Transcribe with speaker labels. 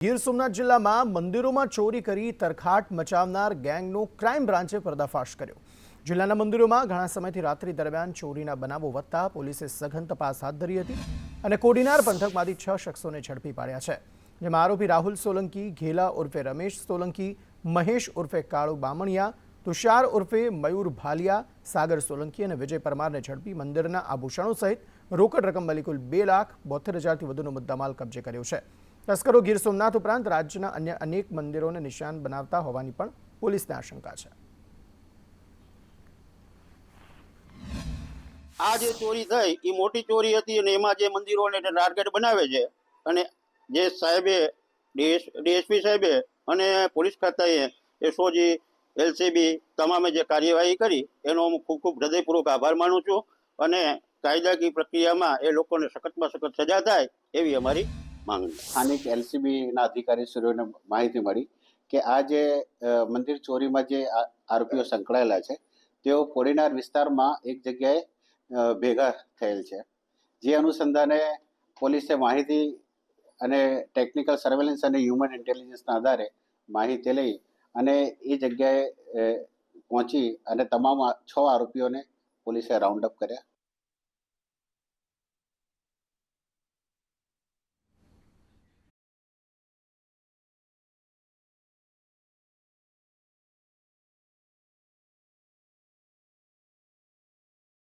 Speaker 1: ગીર સોમનાથ જિલ્લામાં મંદિરોમાં ચોરી કરી તરખાટ મચાવનાર ગેંગનો ક્રાઇમ બ્રાન્ચે પર્દાફાશ કર્યો. જિલ્લાના મંદિરોમાં ઘણા સમયથી રાત્રિ દરમિયાન ચોરીના બનાવો વધતા પોલીસે સઘન તપાસ હાથ ધરી હતી અને કોડીનાર પંથકમાંથી છ શખ્સોને ઝડપી પાડ્યા છે. જેમાં આરોપી રાહુલ સોલંકી, ઘેલા ઉર્ફે રમેશ સોલંકી, મહેશ ઉર્ફે કાળુ બામણિયા, તુષાર ઉર્ફે મયુર ભાલિયા, સાગર સોલંકી અને વિજય પરમારને ઝડપી મંદિરના આભૂષણો સહિત રોકડ રકમ મળી કુલ બે લાખ બોતેર હજારથી વધુનો મુદ્દામાલ કબજે કર્યો છે. તસ્કરો ગીર સોમનાથ ઉપરાંત રાજ્યના અન્ય અનેક મંદિરોને નિશાન બનાવતા હોવાની પણ પોલીસને આશંકા છે.
Speaker 2: આ જે ચોરી થઈ એ મોટી ચોરી હતી અને એમાં જે મંદિરોને ટાર્ગેટ બનાવે છે અને જે સાહેબે ડીએસપી સાહેબે અને પોલીસ ખાતાએ એસઓજી એલસીબી તમામે જે કાર્યવાહી કરી, એનો હું ખૂબ ખૂબ હૃદયપૂર્વક આભાર માનું છું અને કાયદાકીય પ્રક્રિયામાં એ લોકોને સખતમાં સખત સજા થાય એવી અમારી માંગણી.
Speaker 3: સ્થાનિક એલસીબીના અધિકારીશ્રીઓને માહિતી મળી કે આ જે મંદિર ચોરીમાં જે આરોપીઓ સંકળાયેલા છે, તેઓ કોડીનાર વિસ્તારમાં એક જગ્યાએ ભેગા થયેલ છે. જે અનુસંધાને પોલીસે માહિતી અને ટેકનિકલ સર્વેલન્સ અને હ્યુમન ઇન્ટેલિજન્સના આધારે માહિતી લઈ અને એ જગ્યાએ પહોંચી અને તમામ છ આરોપીઓને પોલીસે રાઉન્ડ અપ કર્યા.